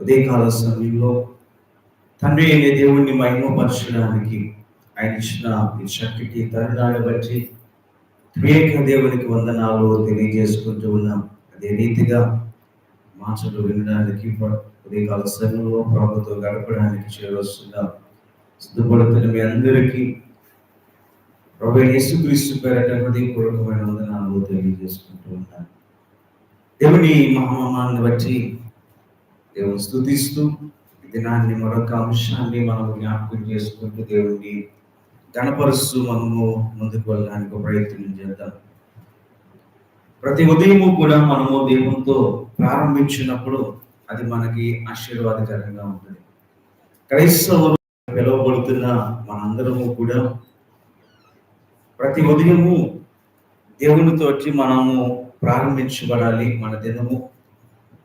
ఉదయకాల సమయంలో తండ్రి అనే దేవుణ్ణి మహిమపరచడానికి ఆయన ఇచ్చిన ఈ శక్తికి తరుణాన్ని బట్టి వివేక దేవునికి వందనాలు తెలియజేసుకుంటూ ఉన్నాం. అదే రీతిగా మాటలు వినడానికి ఉదయకాల సమయంలో ప్రభుత్వం గడపడానికి చేరొస్తున్నాం. సిద్ధపడుతున్న మీ అందరికీ ప్రభు యేసుక్రీస్తు పేరట హృదయపూర్వకమైన వందనాలు తెలియజేసుకుంటూ ఉన్నాను. దేవుని మహామాన్ని బట్టి దేవుని స్థుతిస్తూ దినాన్ని మరొక అంశాన్ని మనం జ్ఞాపకం చేసుకుంటూ దేవుడిని గణపరుస్తూ మనము ముందుకు వెళ్ళడానికి ప్రయత్నం చేద్దాం. ప్రతి ఉదయము కూడా మనము దేవునితో ప్రారంభించినప్పుడు అది మనకి ఆశీర్వాదకరంగా ఉంటుంది. క్రైస్తవులు పిలువబడుతున్న మనందరము కూడా ప్రతి ఉదయము దేవునితో వచ్చి మనము ప్రారంభించబడాలి. మన దినము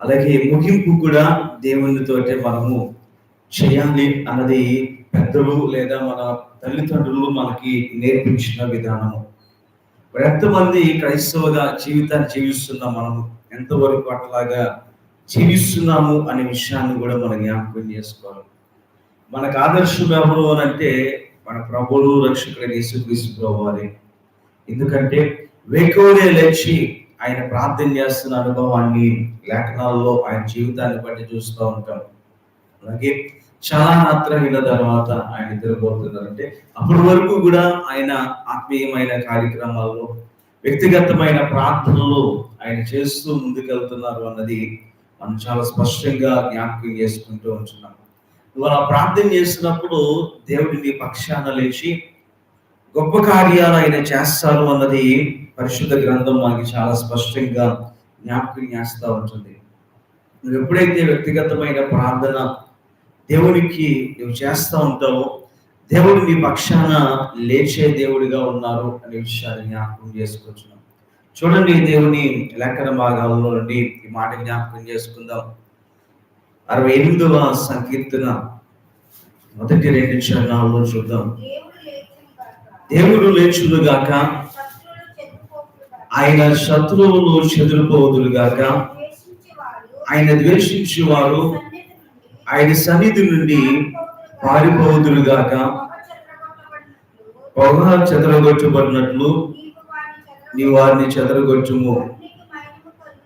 అలాగే ముగింపు కూడా దేవునితోటే మనము చేయాలి అన్నది పెద్దలు లేదా మన తల్లిదండ్రులు మనకి నేర్పించిన విధానము. ఎంతమంది క్రైస్తవుగా జీవితాన్ని జీవిస్తున్నాం మనము. ఎంతవరకు అట్లాగా జీవిస్తున్నాము అనే విషయాన్ని కూడా మనం జ్ఞాపకం చేసుకోవాలి. మనకు ఆదర్శం ఎవరు అని అంటే మన ప్రభువులు రక్షకుడైన యేసుక్రీస్తు ప్రభువారే. ఎందుకంటే వేకోనే లేచి ఆయన ప్రార్థన చేస్తున్న అనుభవాన్ని లేఖనాల్లో ఆయన జీవితాన్ని బట్టి చూస్తూ ఉంటాం. అలాగే చాలా రాత్రమైన తర్వాత ఆయన నిద్రపోతున్నారంటే అప్పటి వరకు కూడా ఆయన ఆత్మీయమైన కార్యక్రమాల్లో వ్యక్తిగతమైన ప్రార్థనలు ఆయన చేస్తూ ముందుకెళ్తున్నారు అన్నది మనం చాలా స్పష్టంగా జ్ఞాపకం చేసుకుంటూ ఉంటున్నాం. ఇవాళ ప్రార్థన చేస్తున్నప్పుడు దేవుడి నీ పక్షాన లేచి గొప్ప కార్యాలు ఆయన చేస్తారు అన్నది పరిశుద్ధ గ్రంథం మనకి చాలా స్పష్టంగా జ్ఞాపకం చేస్తూ ఉంటుంది. నువ్వు ఎప్పుడైతే వ్యక్తిగతమైన ప్రార్థన దేవునికి నువ్వు చేస్తూ ఉంటావో దేవుడు నీ పక్షాన లేచే దేవుడిగా ఉన్నారు అనే విషయాన్ని జ్ఞాపకం చేసుకుంటున్నాం చూడండి దేవుని లేఖన భాగాల్లో నుండి ఈ మాట జ్ఞాపకం చేసుకుందాం. అరవై ఎనిమిదవ సంకీర్తన మొదటి రెండు చరణాల్లో చూద్దాం. దేవుడు లేచిన గాక ఆయన శత్రువులు గాక ఆయన శత్రువులు ద్వేషించేవారు ఆయన ద్వేషించేవారు సన్నిధి నుండి ఆయన సన్నిధి నుండి పొగ చెదరగొట్టబడినట్లు వారిని నీ వారిని చెదరగొట్టుము.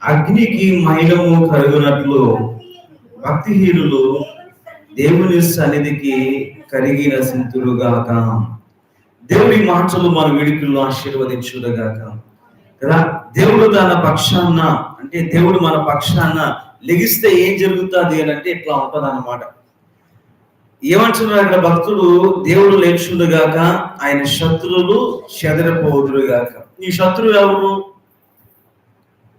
అగ్నికి మైలము కరుగునట్లు భక్తిహీనులు దేవుని సన్నిధికి కరిగిన సింతురుగాక. దేవుడి మాటలు మన వేడుకల్లో ఆశీర్వదించుడుగాక కదా? దేవుడు తన పక్షాన అంటే దేవుడు మన పక్షాన లెగిస్తే ఏం జరుగుతుంది అని అంటే ఇట్లా ఉంటుంది అన్నమాట ఏమంటున్నారు అక్కడ భక్తుడు దేవుడు లేచుండుగాక ఆయన శత్రువులు చెదరపోదురుగాక. నీ శత్రువు ఎవరు?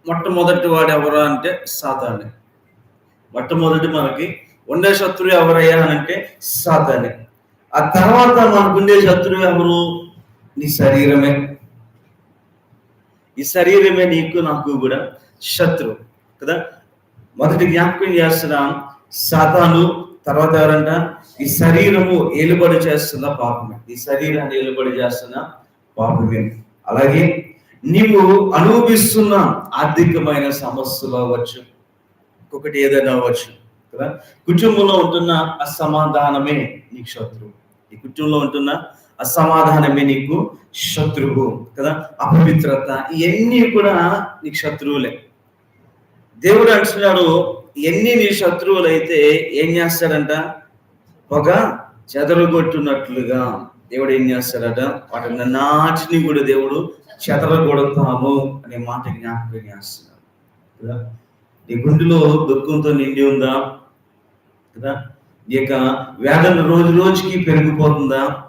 మొట్టమొదటి వాడు ఎవరు అంటే సాతానే. మొట్టమొదటి మనకి ఉండే శత్రువు ఎవరయ్యా అని అంటే సాతానే. ఆ తర్వాత మనకుండే శత్రువు ఎవరు? నీ శరీరమే. ఈ శరీరమే నీకు నాకు కూడా శత్రువు కదా? మొదటి జ్ఞాపకం చేస్తున్నాం సాతాను తర్వాత ఎవరంట? ఈ శరీరము ఏలుబడి చేస్తున్న పాపమే. ఈ శరీరాన్ని ఏలుబడి చేస్తున్న పాపమే. అలాగే నీవు అనుభవిస్తున్న ఆర్థికమైన సమస్యలు అవ్వచ్చు. ఇంకొకటి ఏదైనా అవ్వచ్చు. కదా? కుటుంబంలో ఉంటున్న అసమాధానమే నీకు శత్రువు. ఈ కుటుంబంలో ఉంటున్న అసమాధానమే నీకు శత్రువు కదా? అపవిత్రత ఇవన్నీ కూడా నీకు శత్రువులే. దేవుడు అంటున్నాడు ఎన్ని నీ శత్రువులు అయితే ఏం చేస్తాడంట? ఒక చెదరగొట్టున్నట్లుగా దేవుడు ఏం చేస్తాడట? వాటిని నాటిని కూడా దేవుడు చెదరగొడతాము అనే మాట జ్ఞాపకం చేస్తున్నాడు నీ గుండెలో దుఃఖంతో నిండి ఉందా? కదా? నీ యొక్క వేదన రోజు రోజుకి పెరిగిపోతుందా?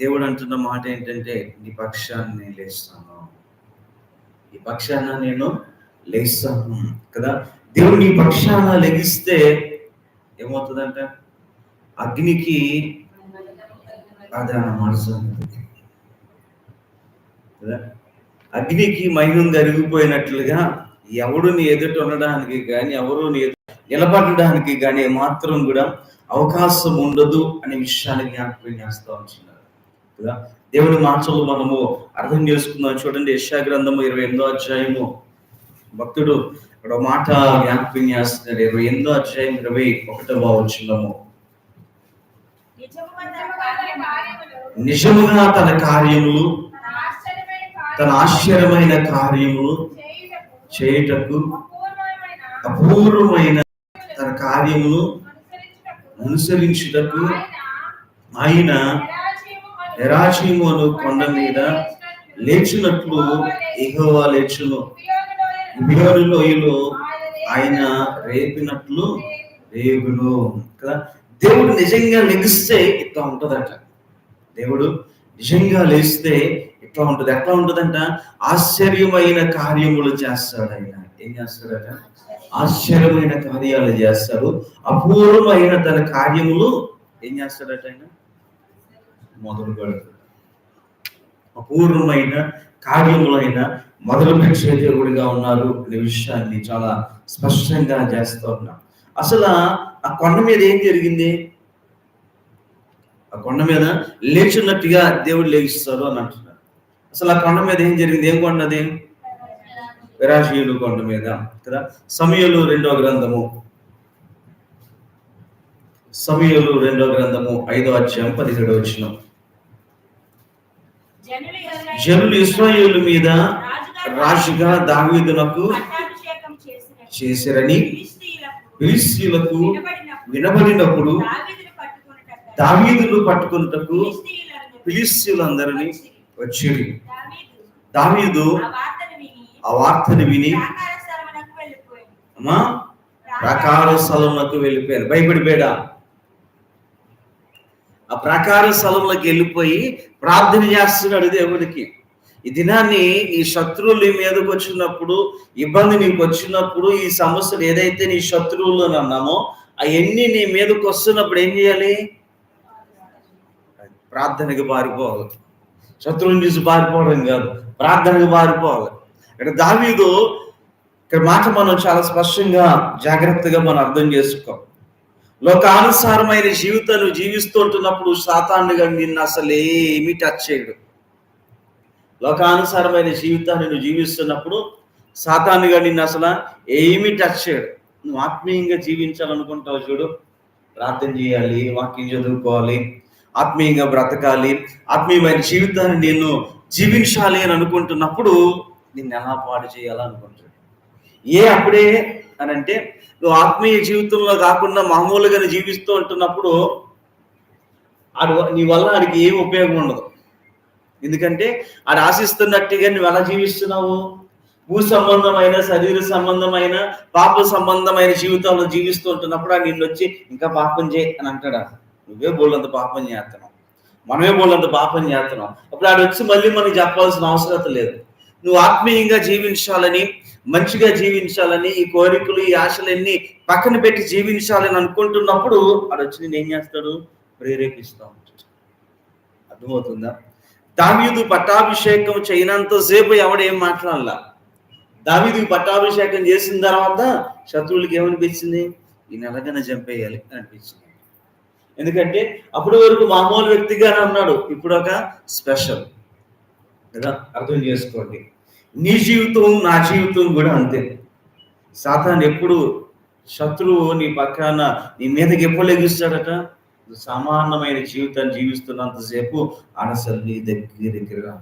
దేవుడు అంటున్న మాట ఏంటంటే నీ పక్షాన్ని నేను లేస్తాను. ఈ పక్షాన నేను లేస్తాను. కదా? దేవుడు నీ పక్షాన లెగిస్తే ఏమవుతుందంట? అగ్నికి ఆధార మనసు కదా? అగ్నికి మైనం కరిగిపోయినట్లుగా ఎవడు నీ ఎదుట ఉండడానికి కానీ ఎవరు నీ నిలబడడానికి కానీ మాత్రం కూడా అవకాశం ఉండదు అనే విషయాన్ని జ్ఞాపకం చేస్తూ ఉంటున్నారు. కదా? దేవుడి మాటలు మనము అర్థం చేసుకుందాం. చూడండి యశా గ్రంథము ఇరవై ఎనిమిదో అధ్యాయము. భక్తుడు ఇక్కడ ఒక మాట జ్ఞాపకం చేస్తున్నాడు. ఇరవై ఎనిమిదో అధ్యాయం ఇరవై ఒకటవ వచ్చినము నిజముగా తన కార్యములు నిజముగా తన కార్యములు తన ఆశ్చర్యమైన కార్యములు చేయుటకు అపూర్వమైన తన కార్యములు అనుసరించుటకు ఆయన ఆయన అను కొండ మీద లేచినట్లు ఎగోవా లేచును. ఉబియోను లోయలో ఆయన రేపినట్లు రేగును. కదా? దేవుడు నిజంగా లెగిస్తే ఇట్లా ఉంటుందట. దేవుడు నిజంగా లేస్తే ఇట్లా ఉంటుంది. ఎట్లా ఉంటుందంట? ఆశ్చర్యమైన కార్యములు చేస్తాడు ఆయన. ఏం చేస్తాడట? ఆశ్చర్యమైన కార్యాలు చేస్తాడు. అపూర్వమైన తన కార్యములు ఏం చేస్తాడట ఆయన? మొదలు పెడతాడు అపూర్వమైన కార్యములైన మొదలు ప్రేక్షకుడిగా ఉన్నారు అనే విషయాన్ని చాలా స్పష్టంగా చేస్తూ ఉన్నాం. అసలు ఆ కొండ మీద ఏం జరిగింది? ఆ కొండ మీద లేచున్నట్టుగా దేవుడు లేగిస్తారు అని అంటున్నారు అసలు ఆ కొండ మీద ఏం జరిగింది? ఏం కొండది అది కొండ మీద కదా? సమయలు రెండో గ్రంథము. సమయలు రెండో గ్రంథము ఐదో అధ్యాయం పదిహేడు వచ్చిన జనులు ఇస్రాయేలు మీద రాజుగా దావీదునకు చేశారని చేసిన చేసిరని ఫిలిష్తీయులకు వినబడినప్పుడు దావీదులు దావీదును పట్టుకున్నటకు దావీదు ఆ వార్తను విని అమ్మా ప్రాకార స్థలంలోకి వెళ్ళిపోయారు భయపడిపోయాడా? ఆ ప్రాకార స్థలంలోకి వెళ్ళిపోయి ప్రార్థన చేస్తున్నాడు దేవుడికి ఈ దినాన్ని ఈ శత్రువులు నీ మీదకి వచ్చినప్పుడు ఇబ్బంది నీకు వచ్చినప్పుడు ఈ సమస్యలు ఏదైతే నీ శత్రువులు అని అన్నామో అవన్నీ నీ మీదకి వస్తున్నప్పుడు ఏం చేయాలి? ప్రార్థనకి పారిపోవాలి. శత్రువుని చూసి పారిపోవడం కాదు ప్రార్థనకి పారిపోవాలి. ఇక్కడ దావీదు ఇక్కడ మాట మనం చాలా స్పష్టంగా జాగ్రత్తగా మనం అర్థం చేసుకో. లోకానుసారమైన జీవితాలు జీవిస్తూ ఉంటున్నప్పుడు సాతానుగా నిన్ను అసలు ఏమి టచ్ చేయడు. లోకానుసారమైన జీవితాన్ని నువ్వు జీవిస్తున్నప్పుడు సాతానుగా నిన్ను అసలు ఏమి టచ్ చేయడు. నువ్వు ఆత్మీయంగా జీవించాలనుకుంటావు చూడు. ప్రార్థన చేయాలి వాక్యం చదువుకోవాలి ఆత్మీయంగా బ్రతకాలి ఆత్మీయమైన జీవితాన్ని నేను జీవించాలి అని అనుకుంటున్నప్పుడు నిన్ను ఎలా పాడు చేయాలనుకుంటాడు ఏ అప్పుడే అని అంటే నువ్వు ఆత్మీయ జీవితంలో కాకుండా మామూలుగా జీవిస్తూ ఉంటున్నప్పుడు ఆడు నీ వల్ల ఆడికి ఏం ఉపయోగం ఉండదు. ఎందుకంటే ఆడు ఆశిస్తున్నట్టుగా నువ్వు ఎలా జీవిస్తున్నావు? భూ సంబంధమైన శరీర సంబంధమైన పాప సంబంధమైన జీవితంలో జీవిస్తూ ఉంటున్నప్పుడు ఆ నిన్ను వచ్చి ఇంకా పాపం చేయి అని అంటాడా? నువ్వే బోళ్ళంత పాపం చేస్తున్నావు. మనమే బోళ్ళంత పాపం చేస్తున్నాం అప్పుడు ఆడు వచ్చి మళ్ళీ మనకి చెప్పాల్సిన అవసరం లేదు. నువ్వు ఆత్మీయంగా జీవించాలని మంచిగా జీవించాలని ఈ కోరికలు ఈ ఆశలన్నీ పక్కన పెట్టి జీవించాలని అనుకుంటున్నప్పుడు ఆడు వచ్చి నేను ఏం చేస్తాడు? ప్రేరేపిస్తా. ఉంటాడు అర్థమవుతుందా? దావీదు పట్టాభిషేకం చేయనంత సేపు ఎవడు ఏం మాట్లాడాల? దావీదు పట్టాభిషేకం చేసిన తర్వాత శత్రువులకి ఏమనిపించింది? ఈ నెలగన చంపేయాలి అని అనిపించింది. ఎందుకంటే అప్పటి వరకు మామూలు వ్యక్తిగానే ఉన్నాడు. ఇప్పుడు ఒక స్పెషల్. కదా? అర్థం చేసుకోండి. నీ జీవితం నా జీవితం కూడా అంతే. సాతాన్ ఎప్పుడు శత్రువు నీ పక్కన నీ మీదకి ఎప్పుడు లెగిస్తాడట? సామాన్యమైన జీవితాన్ని జీవిస్తున్నంతసేపు ఆడ అసలు నీ దగ్గరికి రా.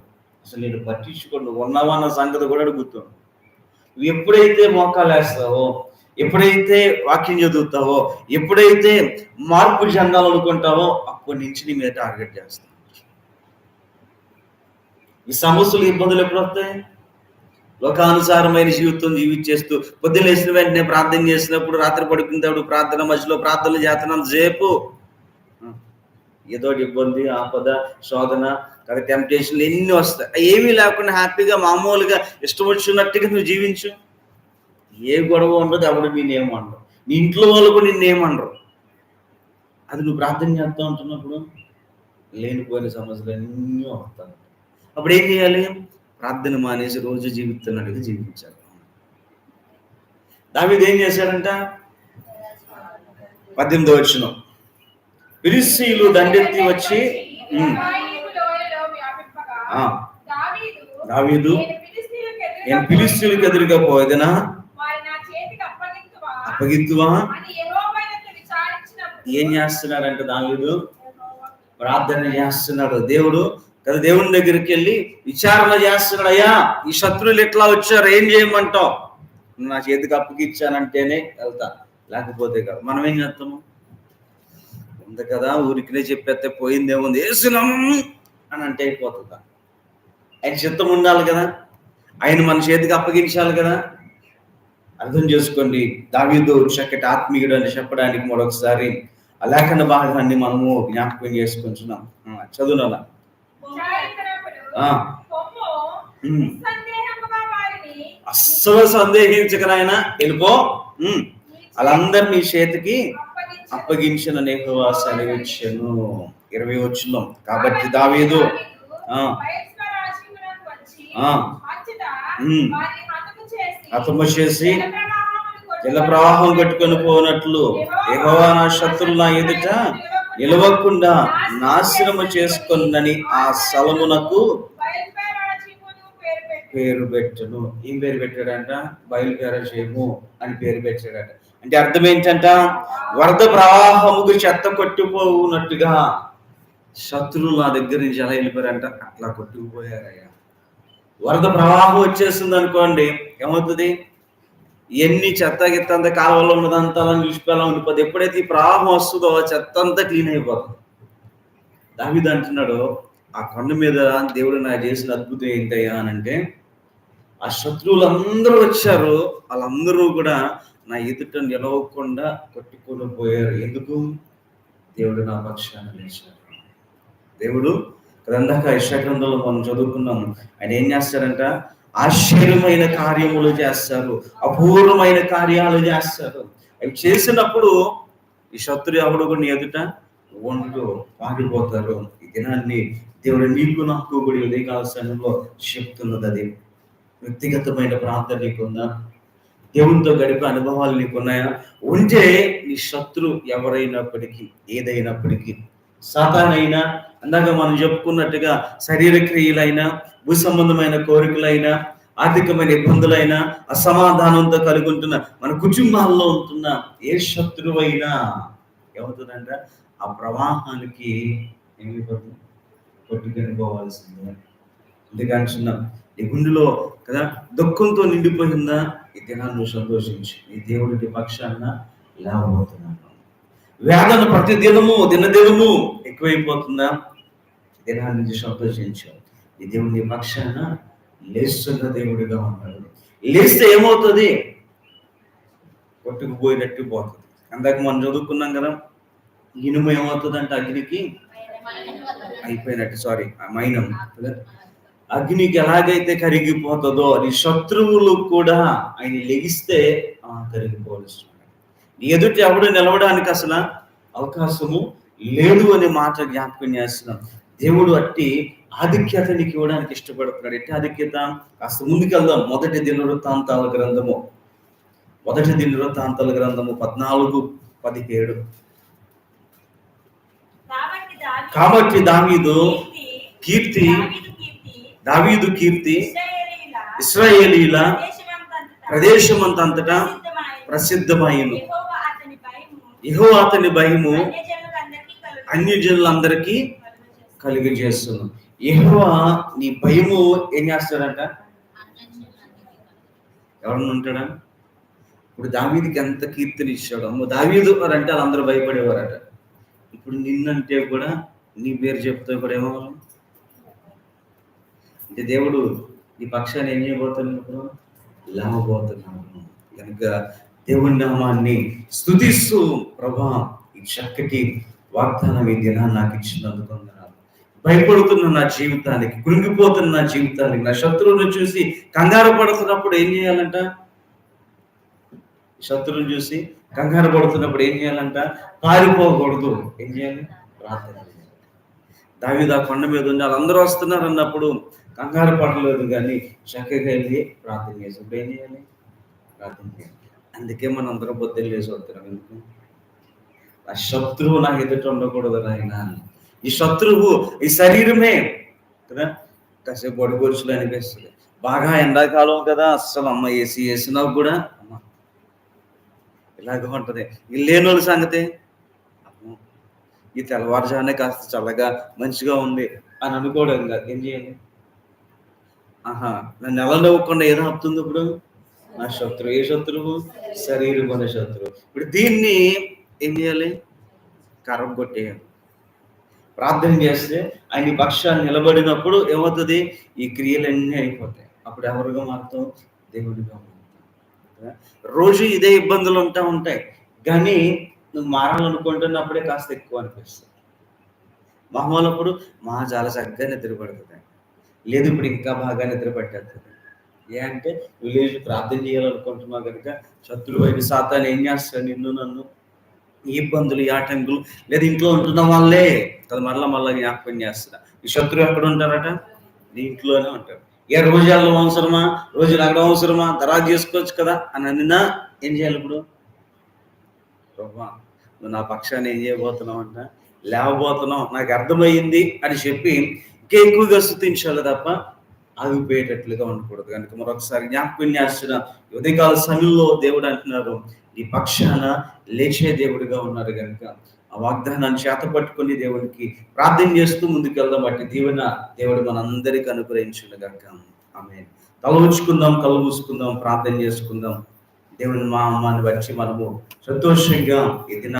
అసలు నేను పట్టించుకోండి ఉన్నావా అన్న సంగతి కూడా అడుగుతాను నువ్వు ఎప్పుడైతే మోకాలు వేస్తావో ఎప్పుడైతే వాక్యం చదువుతావో ఎప్పుడైతే మార్పు చెందాలనుకుంటావో అప్పటి నుంచి నీ మీద టార్గెట్ చేస్తావు ఈ సమస్యలు ఇబ్బందులు ఎప్పుడు వస్తాయి? లోకానుసారమైన జీవితం జీవించేస్తూ పొద్దున్న లేచిన వెంటనే ప్రార్థన చేసినప్పుడు రాత్రి పడుకునేటప్పుడు ప్రార్థన మధ్యలో ప్రార్థనలు చేతనం సేపు. ఏదో ఇబ్బంది ఆపద శోధన కదా టెంప్టేషన్లు ఎన్ని వస్తాయి. ఏమీ లేకుండా హ్యాపీగా మామూలుగా ఇష్టం వచ్చినట్టుగా నువ్వు జీవించు. ఏ గొడవ ఉండదు ఎవడు నేనేమనరు నీ ఇంట్లో వాళ్ళు కూడా నిన్నేమనరు అది నువ్వు ప్రార్థన చేస్తూ ఉంటున్నప్పుడు లేనిపోయిన సమస్యలు అన్నీ వస్తాను అప్పుడు ఏం చేయాలి? ప్రార్థన మానేసి రోజు జీవిస్తున్నట్టుగా జీవించారు. దావిది ఏం చేశాడంట? పద్దెనిమిది వచ్చిన ఫిలిస్తీయులు దండెత్తి వచ్చి దావీదు నేను పిలిస్తీలకు ఎదురుగా పోయేదనా? అప్పగిద్దువా? ఏం చేస్తున్నాడంటే దావీదు? ప్రార్థన చేస్తున్నాడు. దేవుడు కదా దేవుని దగ్గరికి వెళ్ళి విచారణ చేస్తున్నాడు అయ్యా ఈ శత్రువులు ఎట్లా వచ్చారు? ఏం చేయమంటావు? నా చేతికి అప్పగిచ్చానంటేనే వెళ్తా. లేకపోతే కాదు. మనం ఏం చేస్తాము ఉంది కదా ఊరికినే చెప్పేస్తే పోయిందేముంది వేసినాం అని అంటే అయిపోతుందా? ఆయన చిత్తం ఉండాలి కదా? ఆయన మన చేతికి అప్పగించాలి కదా? అర్థం చేసుకోండి. దావీదు చక్కటి ఆత్మీయుడు అని చెప్పడానికి మరొకసారి ఆ లేఖన భాగాన్ని మనము జ్ఞాపకం చేసుకుంటున్నాం. చదువునలా చదువునా అస్సలు సందేహించకనాయన? వెళ్ళిపో ఉమ్. వాళ్ళందరినీ నీ చేతికి అప్పగించి అప్పగించిన నేహోవా సెలవిచ్చెను. ఇరవై వచ్చినాం కాబట్టి దావీదు హతము చేసి జల ప్రవాహం కట్టుకొని పోనట్లు. యెహోవా నా శత్రువుల నా ఎదుట నిలవకుండా నాశనము చేసుకుందని ఆ స్థలమునకు పేరు పెట్టను. ఏం పేరు పెట్టాడంట? బయలుపేరచేయము అని పేరు పెట్టాడట. అంటే అర్థం ఏంటంట? వరద ప్రవాహముకు చెత్త కొట్టుపోనట్టుగా శత్రువులు నా దగ్గర నుంచి ఎలా వెళ్ళిపోయారంట? అట్లా కొట్టుకుపోయారయ్యా. వరద ప్రవాహం వచ్చేసింది అనుకోండి ఏమవుతుంది? ఎన్ని చెత్త గిత్త అంతా కాలువలో ఉన్నదంతా అలా నిలిచిపోయేలా ఉండిపోద్ది. ఎప్పుడైతే ఈ ప్రవాహం వస్తుందో ఆ చెత్త అంతా క్లీన్ అయిపోతుంది. దావిది అంటున్నాడు ఆ కొండ మీద దేవుడు నా చేసిన అద్భుతం ఏంటయ్యా అని అంటే ఆ శత్రువులు అందరూ వచ్చారు. వాళ్ళందరూ కూడా నా ఎదుట నిలవకుండా కొట్టుకొని పోయారు. ఎందుకు? దేవుడు నా పక్షాన్ని లేచారు దేవుడు గ్రంథక యశాగ్రంథంలో మనం చదువుకున్నాం. ఆయన ఏం చేస్తారంట ఆశ్చర్యమైన కార్యములు చేస్తారు అపూర్వమైన కార్యాలు చేస్తారు. అవి చేసినప్పుడు ఈ శత్రు ఎవడు కూడా ఎదుట ఒంట్లో పారిపోతారు ఈ దినాన్ని దేవుడు నీకు నాకు కూడా ఉదయకాల సమయంలో చెప్తున్నది అది. వ్యక్తిగతమైన ప్రాంతం నీకుందా? దేవునితో గడిపే అనుభవాలు నీకున్నాయా? ఉంటే నీ శత్రు ఎవరైనప్పటికీ ఏదైనప్పటికీ సాతానైనా అందాక మనం చెప్పుకున్నట్టుగా శరీర క్రియలైనా భూ సంబంధమైన కోరికలైనా ఆర్థికమైన ఇబ్బందులైనా అసమాధానంతో కలిగి ఉంటున్న మన కుటుంబాల్లో ఉంటున్న ఏ శత్రువైనా ఏమవుతుందంట? ఆ ప్రవాహానికి ఏమైపోతుంది కొట్టుకొని పోవాల్సిందే అందుకని చిన్న నీ గుండెలో కదా దుఃఖంతో నిండిపోయిందా? ఈ దినాన్ని నువ్వు సంతోషించు నీ దేవుడి పక్షాన లేవబోతున్నాను వేదన ప్రతి దినము దినదినము ఎక్కువైపోతుందా? దినాన్ని నుంచి సంతోషించు. ఈ దేవుడి పక్షాన లేస్తున్న దేవుడిగా ఉన్నాడు. లేస్తే ఏమవుతుంది? కొట్టుకుపోయినట్టు పోతుంది. అందాక మనం చదువుకున్నాం కదా ఇనుము ఏమవుతుందంటే అగ్నికి? అయిపోయినట్టు సారీ మైనం. అగ్నికి ఎలాగైతే కరిగిపోతుందో అది శత్రువులు కూడా ఆయన లెగిస్తే ఆ, కరిగిపోవలసి నీ ఎదుటి ఎవడు నిలవడానికి అసలు అవకాశము లేదు అనే మాట జ్ఞాపకం చేస్తున్నాం. దేవుడు అట్టి ఆధిక్యత నీకు ఇవ్వడానికి ఇష్టపడుతున్నాడు ఎట్టి ఆధిక్యత కాస్త ముందుకెళ్దాం. మొదటి దినవృత్తాంతాల గ్రంథము. మొదటి దినవృత్తాంతాల గ్రంథము పద్నాలుగు పదిహేడు. కాబట్టి దావీదు కీర్తి దావీదు కీర్తి ఇస్రాయేలీల యెహోవా అతని భయము ఇహో అతని భయము అన్యజనులందరికీ. కలిగజేస్తున్నాం యెహోవా నీ భయము ఏం చేస్తాడంట? ఎవరన్నా ఉంటాడా? ఇప్పుడు దావీదికి ఎంత కీర్తిని ఇచ్చాడు అమ్మో దావీదు వారు అంటే వాళ్ళందరూ భయపడేవారట. ఇప్పుడు నిన్నంటే కూడా నీ పేరు చెప్తే కూడా ఏమవ్వాలి అంటే దేవుడు నీ పక్షాన్ని ఏం చేయబోతున్నాడు ఇప్పుడు? లేవబోతున్నాడు. కనుక దేవుని నామాన్ని స్తుతిస్తూ ప్రభా ఈ చక్కటి వాగ్దానం ఈ దినాన్ని నాకు ఇచ్చినందుకు వందనాలు. భయపడుతున్న నా జీవితానికి కృంగిపోతున్న నా జీవితానికి నా శత్రువుని చూసి కంగారు పడుతున్నప్పుడు ఏం చేయాలంట? శత్రువుని చూసి కంగారు పడుతున్నప్పుడు ఏం చేయాలంట? పారిపోకూడదు. ఏం చేయాలి? ప్రార్థన చేయాలి. కొండ మీద ఉంది వాళ్ళందరూ వస్తున్నారు అన్నప్పుడు కంగారు పడలేదు కానీ చక్కగా వెళ్ళి ప్రార్థన చేసి ఇప్పుడు ఏం చేయాలి? ప్రార్థన చేయాలి. అందుకే మనం అందరం పొద్దున్న లేచి వస్తున్నాం ఎందుకు ఆ శత్రువు నాకు ఎదుట ఉండకూడదు నాయన. ఈ శత్రువు ఈ శరీరమే కదా? కాసేపు బొడగొరుచులు అనిపిస్తుంది. బాగా ఎండాకాలం కదా అస్సలు అమ్మ ఏసీ వేసినా కూడా అమ్మ. ఇలాగ ఉంటుంది. ఈ లేని వాళ్ళ సంగతి ఈ తెల్లవారుజానే కాస్త చల్లగా మంచిగా ఉంది అని అనుకోవడం కాదు ఏం చేయాలి? ఆహా నన్ను ఎలా నవ్వకుండా ఏదో అవుతుంది ఇప్పుడు? నా శత్రువు. ఏ శత్రువు? శరీరం అనే శత్రువు. ఇప్పుడు దీన్ని ఏం చేయాలి? కరం కొట్టేయాలి. ప్రార్థన చేస్తే ఆయన పక్షాలు పక్షాన్ని నిలబడినప్పుడు ఏమవుతుంది? ఈ క్రియలన్నీ అయిపోతాయి. అప్పుడు ఎవరుగా మారుతాం దేవుడిగా మారుతాం రోజు ఇదే ఇబ్బందులు ఉంటా ఉంటాయి. కానీ నువ్వు మారాలనుకుంటున్నప్పుడే కాస్త ఎక్కువ అనిపిస్తుంది. మహమ్మలప్పుడు మా చాలా చక్కగా నిద్రపడుతుంది. లేదు ఇప్పుడు ఇంకా బాగా నిద్రపట్టేస్తుంది ఏ అంటే విలేజ్ ప్రార్థన చేయాలనుకుంటున్నావు కనుక శత్రువు అయిన సాతాన్ని ఏం చేస్తాడు నిన్ను నన్ను? ఈ ఇబ్బందులు ఈ ఆటంకులు లేదా ఇంట్లో ఉంటున్న వాళ్ళే. అది మరలా మళ్ళీ జ్ఞాపకం చేస్తున్నా ఈ శత్రువు ఎక్కడ ఉంటారట? నీ ఇంట్లోనే ఉంటారు ఏ రోజు అవసరమా? రోజు అక్కడ అవసరమా? తర్వాత చేసుకోవచ్చు కదా? అని అన్నా ఏం చేయాలి ఇప్పుడు? ప్రభా నువ్వు నా పక్షాన్ని ఏం చేయబోతున్నావు అంట? లేవబోతున్నావు. నాకు అర్థమయ్యింది అని చెప్పి ఇంకా ఎక్కువగా స్థుతించాలి తప్ప ఆగిపోయేటట్లుగా ఉండకూడదు. కనుక మరొకసారి జ్ఞాపకం చేస్తున్న ఉదయకాల సమయంలో దేవుడు అంటున్నారు ఈ పక్షాన లేచే దేవుడిగా ఉన్నారు కనుక ఆ వాగ్దానాన్ని చేత పట్టుకొని దేవుడికి ప్రార్థన చేస్తూ ముందుకెళ్దాం. బట్టి దీవెన దేవుడు మనందరికీ అనుగ్రహించిన కనుక ఆమె తల ఉంచుకుందాం కళ్ళు మూసుకుందాం ప్రార్థన చేసుకుందాం. దేవుని మా అమ్మని వచ్చి మనము సంతోషంగా ఈ దిన